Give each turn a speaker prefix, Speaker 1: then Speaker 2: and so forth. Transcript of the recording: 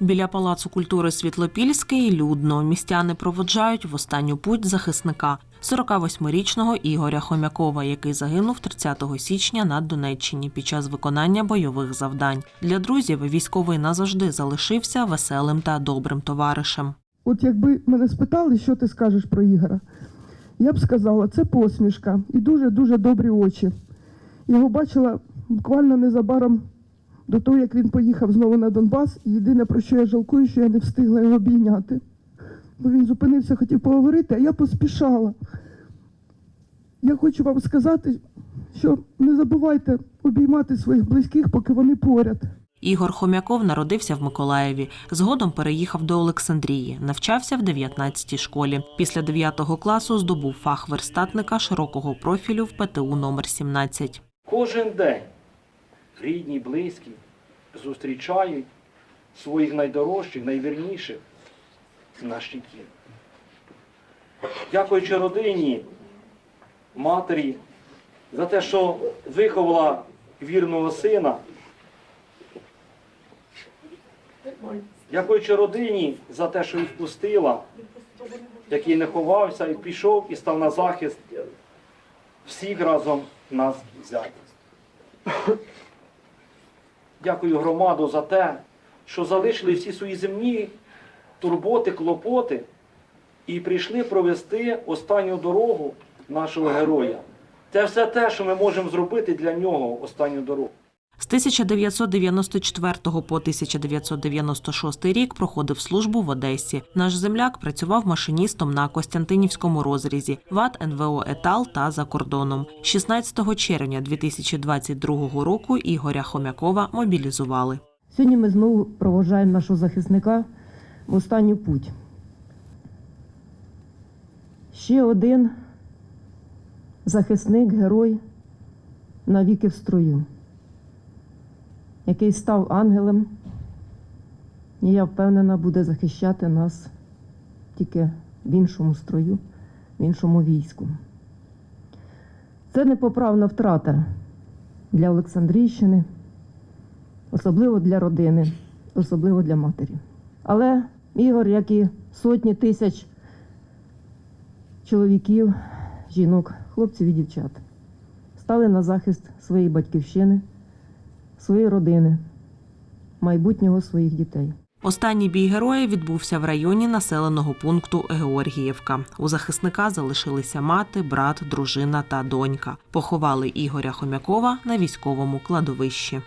Speaker 1: Біля палацу культури Світлопільський людно містяни проводжають в останню путь захисника 48-річного Ігоря Хомякова, який загинув 30 січня на Донеччині під час виконання бойових завдань. Для друзів військовий назавжди залишився веселим та добрим товаришем.
Speaker 2: От якби мене спитали, що ти скажеш про Ігора, я б сказала, це посмішка і дуже-дуже добрі очі. Його бачила буквально незабаром до того, як він поїхав знову на Донбас. І єдине, про що я жалкую, що я не встигла його обійняти. Бо він зупинився, хотів поговорити, а я поспішала. Я хочу вам сказати, що не забувайте обіймати своїх близьких, поки вони поряд.
Speaker 1: Ігор Хомяков народився в Миколаєві. Згодом переїхав до Олександрії, навчався в 19-й школі. Після 9 класу здобув фах верстатника широкого профілю в ПТУ номер 17.
Speaker 3: Кожен день рідні, близькі зустрічають своїх найдорожчих, найвірніших на щиті. Дякуючи родині, матері за те, що виховала вірного сина. Дякуючи родині за те, що їх пустила, який не ховався і пішов і став на захист всіх разом нас взяти. Дякую громаду за те, що залишили всі свої земні турботи, клопоти і прийшли провести останню дорогу нашого героя. Це все те, що ми можемо зробити для нього останню дорогу.
Speaker 1: З 1994 по 1996 рік проходив службу в Одесі. Наш земляк працював машиністом на Костянтинівському розрізі, ВАТ НВО Етал та за кордоном. 16 червня 2022 року Ігоря Хомякова мобілізували.
Speaker 4: Сьогодні ми знову проводжаємо нашого захисника в останню путь. Ще один захисник, герой навіки в строю, який став ангелем, і я впевнена, буде захищати нас тільки в іншому строю, в іншому війську. Це непоправна втрата для Олександрійщини особливо для родини, особливо для матері. Але Ігор, як і сотні тисяч чоловіків, жінок, хлопців і дівчат, стали на захист своєї батьківщини, своєї родини, майбутнього своїх дітей.
Speaker 1: Останній бій героя відбувся в районі населеного пункту Георгіївка. У захисника залишилися мати, брат, дружина та донька. Поховали Ігоря Хомякова на військовому кладовищі.